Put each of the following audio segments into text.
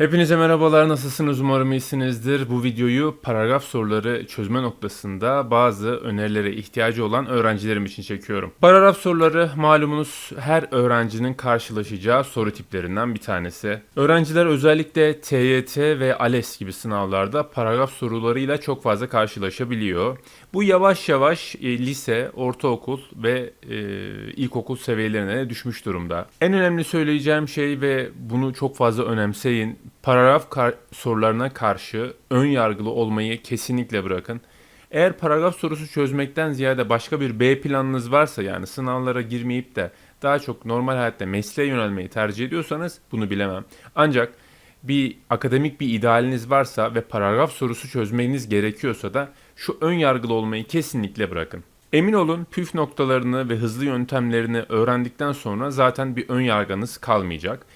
Hepinize merhabalar, nasılsınız? Umarım iyisinizdir. Bu videoyu paragraf soruları çözme noktasında bazı önerilere ihtiyacı olan öğrencilerim için çekiyorum. Paragraf soruları malumunuz her öğrencinin karşılaşacağı soru tiplerinden bir tanesi. Öğrenciler özellikle TYT ve ALES gibi sınavlarda paragraf sorularıyla çok fazla karşılaşabiliyor. Bu yavaş yavaş e, lise, ortaokul ve e, ilkokul seviyelerine düşmüş durumda. En önemli söyleyeceğim şey ve bunu çok fazla önemseyin. Paragraf kar- sorularına karşı ön yargılı olmayı kesinlikle bırakın. Eğer paragraf sorusu çözmekten ziyade başka bir B planınız varsa yani sınavlara girmeyip de daha çok normal hayatta mesleğe yönelmeyi tercih ediyorsanız bunu bilemem. Ancak bir akademik bir idealiniz varsa ve paragraf sorusu çözmeniz gerekiyorsa da şu ön yargılı olmayı kesinlikle bırakın. Emin olun püf noktalarını ve hızlı yöntemlerini öğrendikten sonra zaten bir ön yargınız kalmayacak.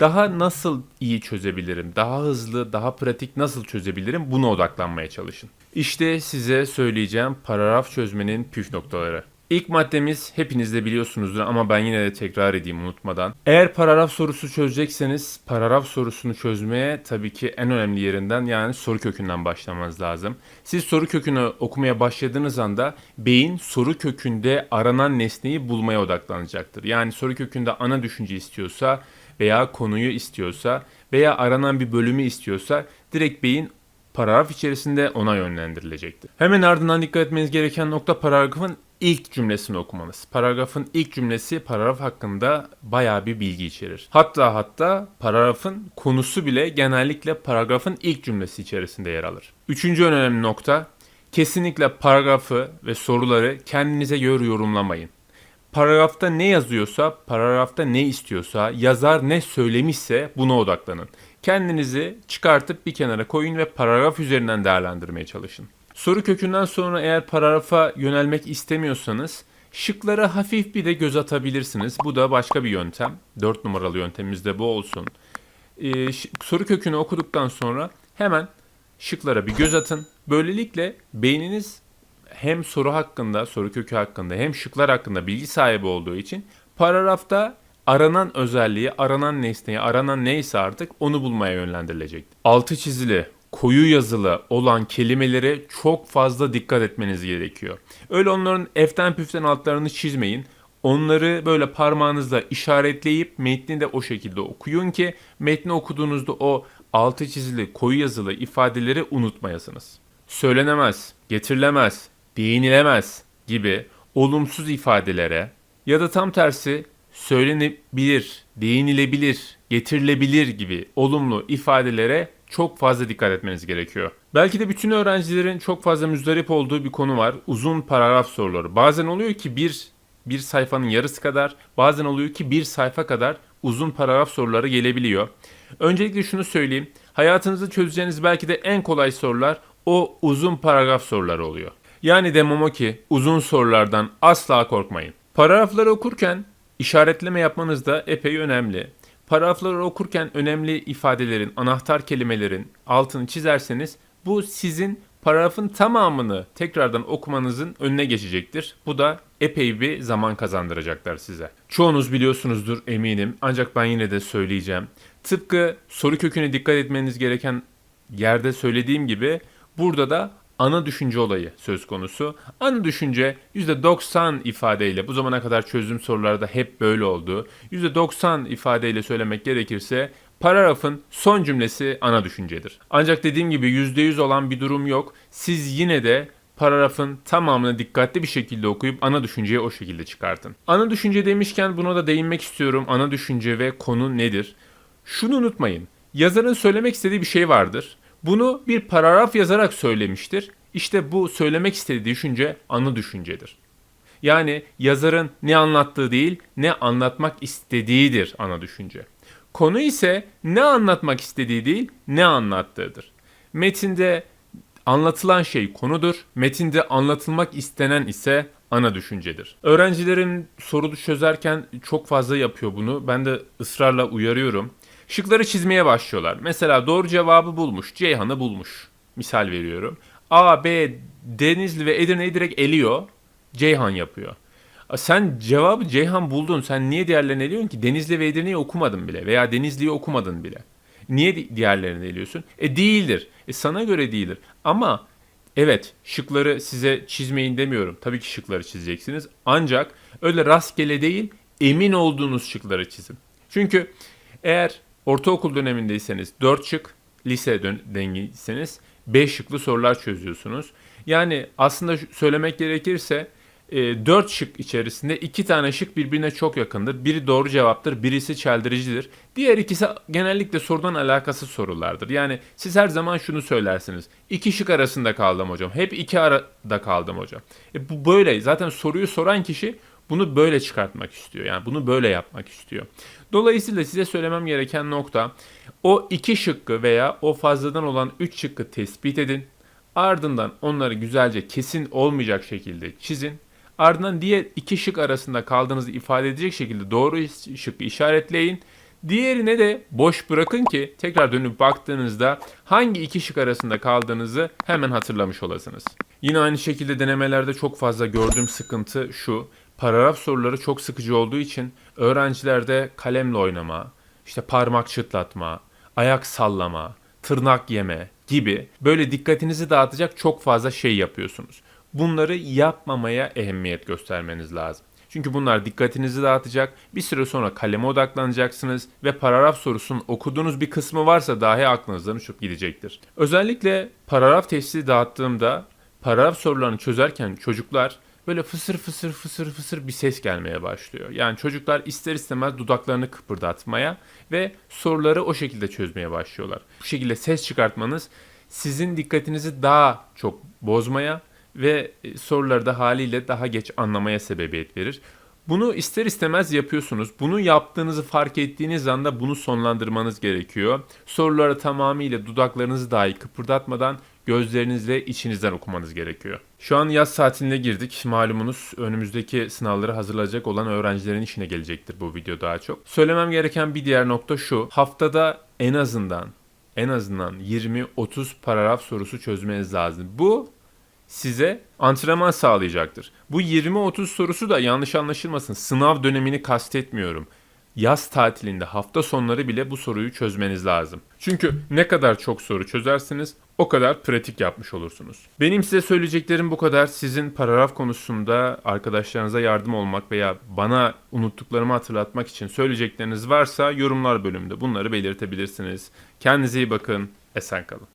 Daha nasıl iyi çözebilirim, daha hızlı, daha pratik nasıl çözebilirim buna odaklanmaya çalışın. İşte size söyleyeceğim paragraf çözmenin püf noktaları. İlk maddemiz hepiniz de biliyorsunuzdur ama ben yine de tekrar edeyim unutmadan. Eğer paragraf sorusu çözecekseniz paragraf sorusunu çözmeye tabii ki en önemli yerinden yani soru kökünden başlamanız lazım. Siz soru kökünü okumaya başladığınız anda beyin soru kökünde aranan nesneyi bulmaya odaklanacaktır. Yani soru kökünde ana düşünce istiyorsa veya konuyu istiyorsa veya aranan bir bölümü istiyorsa direkt beyin paragraf içerisinde ona yönlendirilecektir. Hemen ardından dikkat etmeniz gereken nokta paragrafın ilk cümlesini okumanız. Paragrafın ilk cümlesi paragraf hakkında bayağı bir bilgi içerir. Hatta hatta paragrafın konusu bile genellikle paragrafın ilk cümlesi içerisinde yer alır. Üçüncü önemli nokta kesinlikle paragrafı ve soruları kendinize göre yorumlamayın. Paragrafta ne yazıyorsa, paragrafta ne istiyorsa, yazar ne söylemişse buna odaklanın. Kendinizi çıkartıp bir kenara koyun ve paragraf üzerinden değerlendirmeye çalışın. Soru kökünden sonra eğer paragrafa yönelmek istemiyorsanız şıklara hafif bir de göz atabilirsiniz. Bu da başka bir yöntem. 4 numaralı yöntemimiz de bu olsun. Ee, soru kökünü okuduktan sonra hemen şıklara bir göz atın. Böylelikle beyniniz hem soru hakkında, soru kökü hakkında hem şıklar hakkında bilgi sahibi olduğu için paragrafta aranan özelliği, aranan nesneyi, aranan neyse artık onu bulmaya yönlendirilecek. Altı çizili, koyu yazılı olan kelimelere çok fazla dikkat etmeniz gerekiyor. Öyle onların eften püften altlarını çizmeyin. Onları böyle parmağınızla işaretleyip metni de o şekilde okuyun ki metni okuduğunuzda o altı çizili koyu yazılı ifadeleri unutmayasınız. Söylenemez, getirilemez, değinilemez gibi olumsuz ifadelere ya da tam tersi söylenebilir, değinilebilir, getirilebilir gibi olumlu ifadelere çok fazla dikkat etmeniz gerekiyor. Belki de bütün öğrencilerin çok fazla müzdarip olduğu bir konu var. Uzun paragraf soruları. Bazen oluyor ki bir bir sayfanın yarısı kadar, bazen oluyor ki bir sayfa kadar uzun paragraf soruları gelebiliyor. Öncelikle şunu söyleyeyim. Hayatınızda çözeceğiniz belki de en kolay sorular o uzun paragraf soruları oluyor. Yani demem o ki uzun sorulardan asla korkmayın. Paragrafları okurken işaretleme yapmanız da epey önemli. Paragrafları okurken önemli ifadelerin, anahtar kelimelerin altını çizerseniz bu sizin paragrafın tamamını tekrardan okumanızın önüne geçecektir. Bu da epey bir zaman kazandıracaktır size. Çoğunuz biliyorsunuzdur eminim ancak ben yine de söyleyeceğim. Tıpkı soru köküne dikkat etmeniz gereken yerde söylediğim gibi burada da ana düşünce olayı söz konusu. Ana düşünce %90 ifadeyle bu zamana kadar çözdüğüm sorularda hep böyle oldu. %90 ifadeyle söylemek gerekirse paragrafın son cümlesi ana düşüncedir. Ancak dediğim gibi %100 olan bir durum yok. Siz yine de paragrafın tamamını dikkatli bir şekilde okuyup ana düşünceyi o şekilde çıkartın. Ana düşünce demişken buna da değinmek istiyorum. Ana düşünce ve konu nedir? Şunu unutmayın. Yazarın söylemek istediği bir şey vardır. Bunu bir paragraf yazarak söylemiştir. İşte bu söylemek istediği düşünce ana düşüncedir. Yani yazarın ne anlattığı değil, ne anlatmak istediğidir ana düşünce. Konu ise ne anlatmak istediği değil, ne anlattığıdır. Metinde anlatılan şey konudur, metinde anlatılmak istenen ise ana düşüncedir. Öğrencilerin soru çözerken çok fazla yapıyor bunu. Ben de ısrarla uyarıyorum. Şıkları çizmeye başlıyorlar. Mesela doğru cevabı bulmuş, Ceyhan'ı bulmuş. Misal veriyorum. A, B, Denizli ve Edirne'yi direkt eliyor. Ceyhan yapıyor. Sen cevabı Ceyhan buldun. Sen niye diğerlerini eliyorsun ki? Denizli ve Edirne'yi okumadın bile. Veya Denizli'yi okumadın bile. Niye di- diğerlerini eliyorsun? E değildir. E sana göre değildir. Ama evet şıkları size çizmeyin demiyorum. Tabii ki şıkları çizeceksiniz. Ancak öyle rastgele değil emin olduğunuz şıkları çizin. Çünkü eğer ortaokul dönemindeyseniz 4 şık, lise dön- dengiyseniz 5 şıklı sorular çözüyorsunuz. Yani aslında söylemek gerekirse 4 şık içerisinde 2 tane şık birbirine çok yakındır. Biri doğru cevaptır, birisi çeldiricidir. Diğer ikisi genellikle sorudan alakasız sorulardır. Yani siz her zaman şunu söylersiniz. İki şık arasında kaldım hocam. Hep iki arada kaldım hocam. E bu böyle. Zaten soruyu soran kişi bunu böyle çıkartmak istiyor. Yani bunu böyle yapmak istiyor. Dolayısıyla size söylemem gereken nokta o iki şıkkı veya o fazladan olan üç şıkkı tespit edin. Ardından onları güzelce kesin olmayacak şekilde çizin. Ardından diğer iki şık arasında kaldığınızı ifade edecek şekilde doğru şıkkı işaretleyin. Diğerine de boş bırakın ki tekrar dönüp baktığınızda hangi iki şık arasında kaldığınızı hemen hatırlamış olasınız. Yine aynı şekilde denemelerde çok fazla gördüğüm sıkıntı şu. Paragraf soruları çok sıkıcı olduğu için öğrencilerde kalemle oynama, işte parmak çıtlatma, ayak sallama, tırnak yeme gibi böyle dikkatinizi dağıtacak çok fazla şey yapıyorsunuz. Bunları yapmamaya ehemmiyet göstermeniz lazım. Çünkü bunlar dikkatinizi dağıtacak. Bir süre sonra kaleme odaklanacaksınız ve paragraf sorusunun okuduğunuz bir kısmı varsa dahi aklınızdan uçup gidecektir. Özellikle paragraf testi dağıttığımda paragraf sorularını çözerken çocuklar böyle fısır fısır fısır fısır bir ses gelmeye başlıyor. Yani çocuklar ister istemez dudaklarını kıpırdatmaya ve soruları o şekilde çözmeye başlıyorlar. Bu şekilde ses çıkartmanız sizin dikkatinizi daha çok bozmaya ve e, soruları da haliyle daha geç anlamaya sebebiyet verir. Bunu ister istemez yapıyorsunuz. Bunu yaptığınızı fark ettiğiniz anda bunu sonlandırmanız gerekiyor. Soruları tamamıyla dudaklarınızı dahi kıpırdatmadan gözlerinizle içinizden okumanız gerekiyor. Şu an yaz tatiline girdik. Malumunuz önümüzdeki sınavları hazırlayacak olan öğrencilerin işine gelecektir bu video daha çok. Söylemem gereken bir diğer nokta şu. Haftada en azından en azından 20-30 paragraf sorusu çözmeniz lazım. Bu size antrenman sağlayacaktır. Bu 20-30 sorusu da yanlış anlaşılmasın. Sınav dönemini kastetmiyorum. Yaz tatilinde hafta sonları bile bu soruyu çözmeniz lazım. Çünkü ne kadar çok soru çözersiniz o kadar pratik yapmış olursunuz. Benim size söyleyeceklerim bu kadar. Sizin paragraf konusunda arkadaşlarınıza yardım olmak veya bana unuttuklarımı hatırlatmak için söyleyecekleriniz varsa yorumlar bölümünde bunları belirtebilirsiniz. Kendinize iyi bakın. Esen kalın.